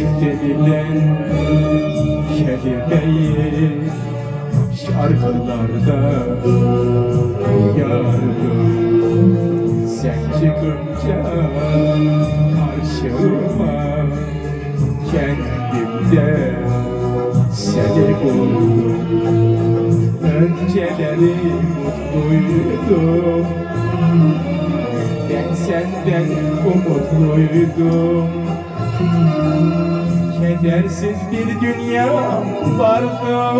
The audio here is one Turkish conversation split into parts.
Aşk denilen kelimeyi şarkılarda duyardım Sen çıkınca karşıma kendimde seni buldum. Önceleri mutluydum Ben senden umutluydum Kedersiz bir dünya vardı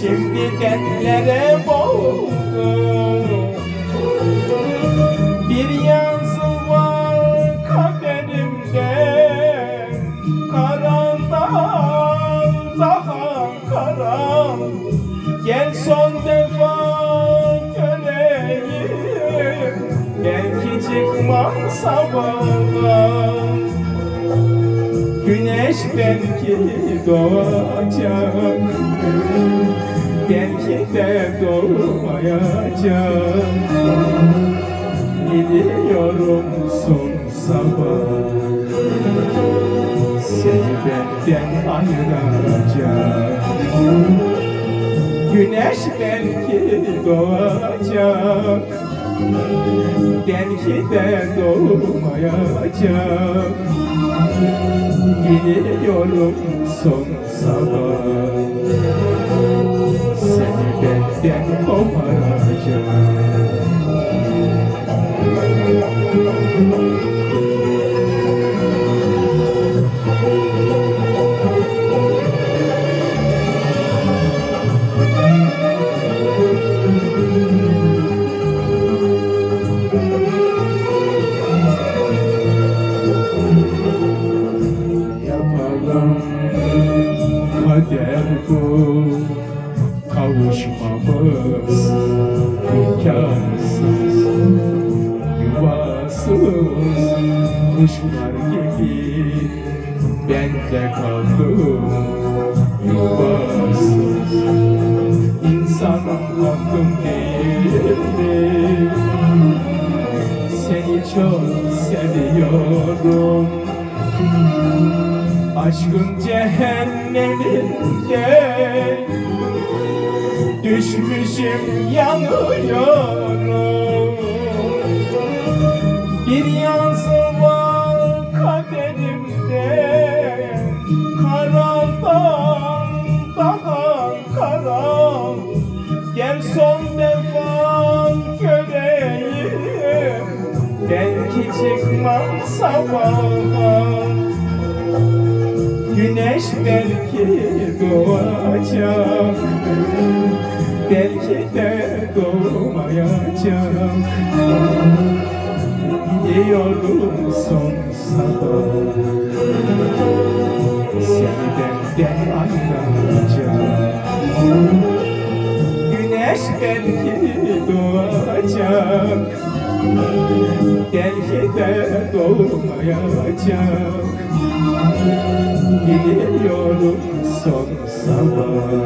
Şimdi dertlere boğuldu. Bir yazı var kaderimde Karandan daha kara Gel son defa göreyim Belki çıkmam sabaha belki doğacak Belki de doğmayacak Gidiyorum son sabah. Seni benden ayıracak Güneş belki doğacak De doğmayacak Gidiyorum son sabah. Seni benden koparacağım kavuşmamız imkansız. Yuvasız kuşlar gibi ben de kaldım yuvasız. İnsan hakkım değil seni çok seviyorum Aşkın cehenneminde Düşmüşüm yanıyorum. Bir yazı var kaderimde Karadan daha kara Gel son defa göreyim Belki çıkmam sabaha belki doğacak Belki de doğmayacak Gidiyorum son sabah. Seni benden ayıracak doğmayacak Gidiyorum son sabah